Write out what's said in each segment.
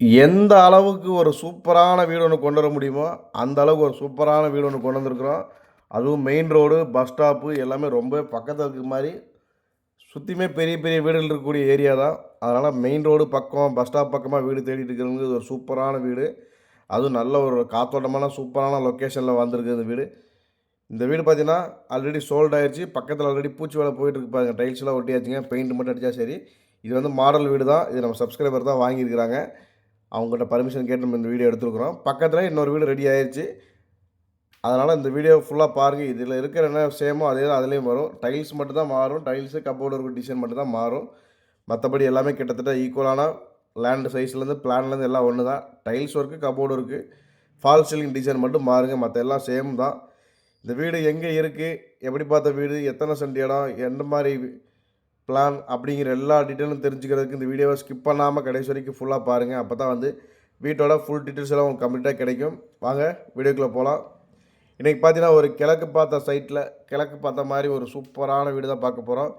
எந்த அளவுக்கு ஒரு சூப்பரான வீடு ஒன்று கொண்டு வர முடியுமோ அந்த அளவுக்கு ஒரு சூப்பரான வீடு ஒன்று கொண்டு வந்திருக்கிறோம். அதுவும் மெயின் ரோடு பஸ் ஸ்டாப்பு எல்லாமே ரொம்ப பக்கத்தில் இருக்கிற மாதிரி சுற்றியுமே பெரிய பெரிய வீடுகள் இருக்கக்கூடிய ஏரியா தான். அதனால் மெயின் ரோடு பக்கம் பஸ் ஸ்டாப் பக்கமாக வீடு தேடிட்டு இருக்கிறவங்க ஒரு சூப்பரான வீடு. அதுவும் நல்ல ஒரு காத்தோட்டமான சூப்பரான லொக்கேஷனில் வந்திருக்கு இந்த வீடு. இந்த வீடு பார்த்தீங்கன்னா ஆல்ரெடி சோல்ட் ஆயிடுச்சு பக்கத்தில் ஆல்ரெடி பூச்சி வேலை போயிட்டு இருக்கு பாருங்க. டைல்ஸ்லாம் ஒட்டியாச்சுங்க. பெயிண்ட் மட்டும் அடித்தா சரி. இது வந்து மாடல் வீடு தான் இது நம்ம சப்ஸ்கிரைபர் தான் வாங்கியிருக்கிறாங்க. அவங்கள்ட்ட பர்மிஷன் கேட்டு நம்ம இந்த வீடியோ எடுத்துருக்குறோம். பக்கத்தில் இன்னொரு வீடு ரெடி ஆயிடுச்சு அதனால் இந்த வீடியோ ஃபுல்லாக பாருங்கள் இதில் இருக்கிற என்ன சேமோ அதே தான் அதுலேயும் வரும். டைல்ஸ் மட்டும் தான் மாறும். டைல்ஸு கப்போர்டு இருக்க டிசைன் மட்டும் தான் மாறும். மற்றபடி எல்லாமே கிட்டத்தட்ட ஈக்குவலான லேண்டு சைஸ்லேருந்து பிளான்லேருந்து எல்லாம் ஒன்று தான் டைல்ஸ் ஒர்க்கு கபோர்டு இருக்குது ஃபால் சீலிங் டிசைன் மட்டும் மாறுங்க. மற்ற எல்லாம் சேம் தான். இந்த வீடு எங்கே இருக்குது எப்படி பார்த்த வீடு? எத்தனை சென்ட் இடம்? எந்த மாதிரி பிளான் அப்படிங்கிற எல்லா டீட்டெயிலும் தெரிஞ்சுக்கிறதுக்கு இந்த வீடியோவை ஸ்கிப் பண்ணாமல் கடைசி வரைக்கும் ஃபுல்லாக பாருங்கள் அப்போ தான் வந்து வீட்டோட ஃபுல் டீட்டெயில்ஸ் எல்லாம் உங்களுக்கு கம்ப்ளீட்டாக கிடைக்கும். வாங்க வீடியோக்குள்ளே போகலாம் இன்றைக்கி பார்த்தீங்கன்னா ஒரு கிழக்கு பார்த்த சைட்டில் கிழக்கு பார்த்த மாதிரி ஒரு சூப்பரான வீடு தான் பார்க்க போகிறோம்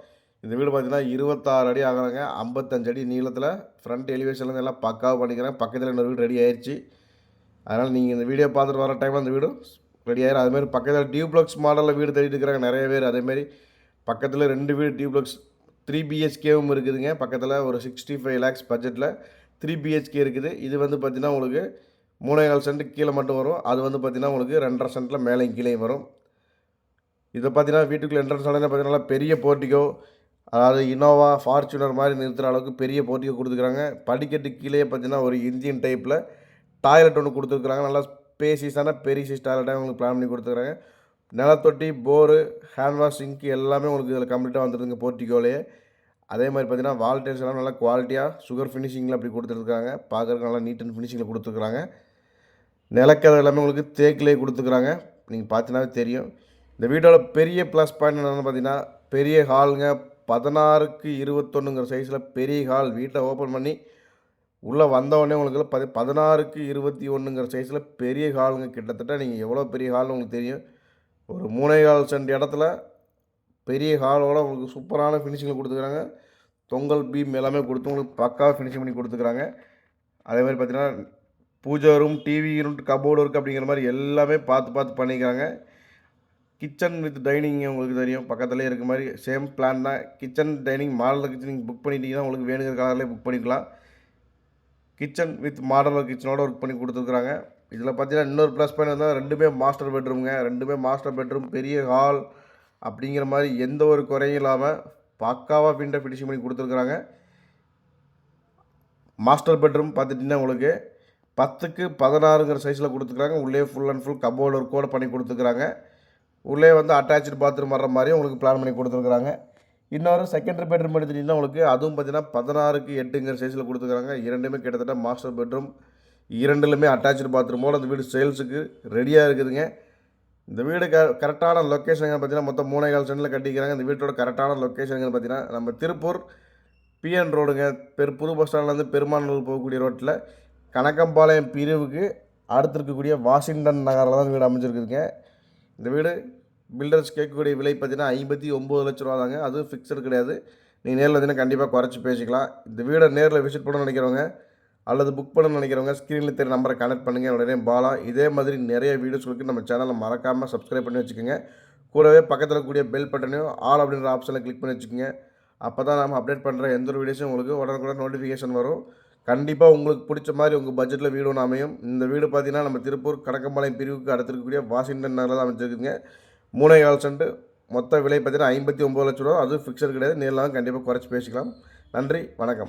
இந்த வீடு பார்த்தீங்கன்னா இருபத்தாறு அடி ஆகிறாங்க. ஐம்பத்தஞ்சு அடி நீளத்தில் ஃப்ரண்ட் எலிவேஷன்லேருந்து எல்லாம் பக்காவாக பண்ணிக்கிறேன். பக்கத்தில் இன்னொரு வீடு ரெடி ஆயிடுச்சு அதனால் நீங்கள் இந்த வீடியோ பார்த்துட்டு வர டைமில் அந்த வீடு ரெடி ஆயிரும். அதுமாரி பக்கத்தில் டியூப்ளக்ஸ் மாடலில் வீடு தேடிட்டு இருக்கிறாங்க நிறைய பேர். அதேமாரி பக்கத்தில் ரெண்டு வீடு டியூப்ளக்ஸ் த்ரீ பிஹெச்கேவும் இருக்குதுங்க. பக்கத்தில் ஒரு சிக்ஸ்டி ஃபைவ் லேக்ஸ் பட்ஜெட்டில் த்ரீ பிஹெச்கே இருக்குது. இது வந்து பார்த்திங்கன்னா உங்களுக்கு மூணே நாலு சென்ட் கீழே மட்டும் வரும். அது வந்து பார்த்திங்கன்னா உங்களுக்கு ரெண்டரை சென்ட்டில் மேலேயும் கீழே வரும். இதை பார்த்தீங்கன்னா வீட்டுக்குள்ளே என்ட்ரன்ஸ் ஆனால் பார்த்தீங்கன்னா பெரிய போர்ட்டிகோ அதாவது இனோவா ஃபார்ச்சுனர் மாதிரி நிறுத்துகிற அளவுக்கு பெரிய போர்ட்டிகோ கொடுத்துருக்குறாங்க படிக்கட்டு கீழே பார்த்தீங்கன்னா ஒரு இந்தியன் டைப்பில் டாய்லெட் ஒன்று கொடுத்துருக்குறாங்க. நல்லா ஸ்பேசிஸான பெரிய சைஸ் டாய்லெட்டாக உங்களுக்கு பிளான் பண்ணி கொடுத்துருக்குறாங்க நிலத்தொட்டி போரு ஹேண்ட் வாஷ் சிங்க்கு எல்லாமே உங்களுக்கு இதில் கம்ப்ளீட்டாக வந்துடுதுங்க போர்ட்டிகோலேயே அதே மாதிரி பார்த்தீங்கன்னா வால் டைல்ஸ் எல்லாம் நல்லா குவாலிட்டியாக சுகர் ஃபினிஷிங்கில் அப்படி கொடுத்துருக்காங்க. பார்க்குறதுக்கு நல்லா நீட் அண்ட் ஃபினிஷிங்கில் கொடுத்துருக்குறாங்க. நிலக்கதை எல்லாமே உங்களுக்கு தேக்கிலே கொடுத்துருக்குறாங்க. நீங்கள் பார்த்தீங்கன்னாவே தெரியும். இந்த வீட்டோட பெரிய ப்ளஸ் பாயிண்ட் என்னென்னு பார்த்தீங்கன்னா பெரிய ஹாலுங்க பதினாறுக்கு இருபத்தொன்னுங்கிற சைஸில் பெரிய ஹால் வீட்டை ஓப்பன் பண்ணி உள்ளே வந்தவொடனே உங்களுக்கு பதி பதினாறுக்கு இருபத்தி ஒன்றுங்கிற சைஸில் பெரிய ஹாலுங்க கிட்டத்தட்ட நீங்கள் எவ்வளோ பெரிய ஹால்னு உங்களுக்கு தெரியும். ஒரு மூணே கால் சென்ட் இடத்துல பெரிய ஹாலோட உங்களுக்கு சூப்பரான ஃபினிஷிங்கில் கொடுத்துக்குறாங்க. தொங்கல் பீம் எல்லாமே கொடுத்து உங்களுக்கு பக்காவாக ஃபினிஷிங் பண்ணி கொடுத்துக்குறாங்க. அதே மாதிரி பார்த்தீங்கன்னா பூஜை ரூம் டிவி ரூம் கபோர்டு இருக்குது அப்படிங்கிற மாதிரி எல்லாமே பார்த்து பார்த்து பண்ணிக்கிறாங்க. கிச்சன் வித் டைனிங் உங்களுக்கு தெரியும். பக்கத்துலேயே இருக்க மாதிரி சேம் பிளான் தான். கிச்சன் டைனிங் மாடல் கிச்சன் நீங்கள் புக் பண்ணிட்டீங்கன்னா உங்களுக்கு வேணுங்கிற காலர்லேயே புக் பண்ணிக்கலாம். கிச்சன் வித் மாடலர் கிச்சனோட ஒர்க் பண்ணி கொடுத்துருக்குறாங்க. இதில் பார்த்தீங்கன்னா இன்னொரு ப்ளஸ் பாயிண்ட் இருந்தால் ரெண்டுமே மாஸ்டர் பெட்ரூம்ங்க ரெண்டுமே மாஸ்டர் பெட்ரூம் பெரிய ஹால் அப்படிங்கிற மாதிரி எந்த ஒரு குறையும் இல்லாமல் பக்காவாக விண்டோ ஃபினிஷிங் பண்ணி கொடுத்துருக்குறாங்க. மாஸ்டர் பெட்ரூம் பார்த்துட்டிங்கன்னா உங்களுக்கு பத்துக்கு பதினாறுங்கிற சைஸில் கொடுத்துருக்குறாங்க. உள்ளே ஃபுல் அண்ட் ஃபுல் கபோர்டு ஒர்க்கோடு பண்ணி கொடுத்துருக்குறாங்க. உள்ளே வந்து அட்டாச்சு பாத்ரூம் வர்ற மாதிரி உங்களுக்கு பிளான் பண்ணி கொடுத்துருக்குறாங்க. இன்னொரு செகண்டரி பெட்ரூம் எடுத்துட்டிங்கன்னா உங்களுக்கு அதுவும் பார்த்தீங்கன்னா பதினாறுக்கு எட்டுங்கிற சைஸில் கொடுத்துருக்குறாங்க இரண்டுமே கிட்டத்தட்ட மாஸ்டர் பெட்ரூம் இரண்டுலுமே அட்டாச்சு பாத்ரூமோடு அந்த வீடு சேல்ஸுக்கு ரெடியாக இருக்குதுங்க. இந்த வீடு க கரெக்டான லொக்கேஷனுங்க பார்த்தீங்கன்னா மொத்தம் மூணே கால் சென்டில் கட்டிக்கிறாங்க. இந்த வீட்டோட கரெக்டான லொக்கேஷனுங்க பார்த்தீங்கன்னா நம்ம திருப்பூர் பிஎன் ரோடுங்க பெரு புது பஸ் ஸ்டாண்ட்லேருந்து பெருமானூர் போகக்கூடிய ரோட்டில் கணக்கம்பாளையம் பிரிவுக்கு அடுத்து இருக்கக்கூடிய வாஷிங்டன் நகரில் தான் வீடு அமைஞ்சிருக்குதுங்க. இந்த வீடு பில்டர்ஸ் கேட்கக்கூடிய விலை பார்த்தீங்கன்னா ஐம்பத்தி ஒம்பது லட்ச ரூபா தாங்க. அதுவும் ஃபிக்ஸடு கிடையாது. நீங்கள் நேரில் வந்தீங்கன்னா கண்டிப்பாக குறைச்சி பேசிக்கலாம். இந்த வீடை நேரில் விசிட் பண்ண நினைக்கிறவங்க அல்லது புக் பண்ணணும்னு நினைக்கிறவங்க ஸ்க்ரீனில் தெரிய நம்பரை கனெக்ட் பண்ணுங்கள் உடனே பாலா. இதே மாதிரி நிறைய வீடியோஸ்களுக்கு நம்ம சேனலை மறக்காமல் சப்ஸ்கிரைப் பண்ணி வச்சுக்கோங்க. கூடவே பக்கத்தில் கூடிய பெல் பட்டனையும் ஆல் அப்படின்ற ஆப்ஷனில் கிளிக் பண்ணி வச்சுக்கோங்க. அப்போ தான் நம்ம அப்டேட் பண்ணுற எந்த ஒரு வீடியோஸும் உங்களுக்கு உடனுக்குடன் நோட்டிஃபிகேஷன் வரும். கண்டிப்பாக உங்களுக்கு பிடிச்ச மாதிரி உங்கள் பட்ஜெட்டில் வீடு ஒன்று அமையும். இந்த வீடு பார்த்தீங்கன்னா நம்ம திருப்பூர் கடக்கம்பாளையம் பிரிவுக்கு அடுத்திருக்கக்கூடிய வாஷிங்டன் நகரில் தான் அமைச்சிருக்குங்க மூணே கால் சென்ட் மொத்த விலை பார்த்தீங்கன்னா ஐம்பத்தி ஒம்பது லட்ச ரூபா. அதுவும் ஃபிக்ஸட் கிடையாது. நேரில் கண்டிப்பாக குறைச்சி பேசிக்கலாம். நன்றி வணக்கம்.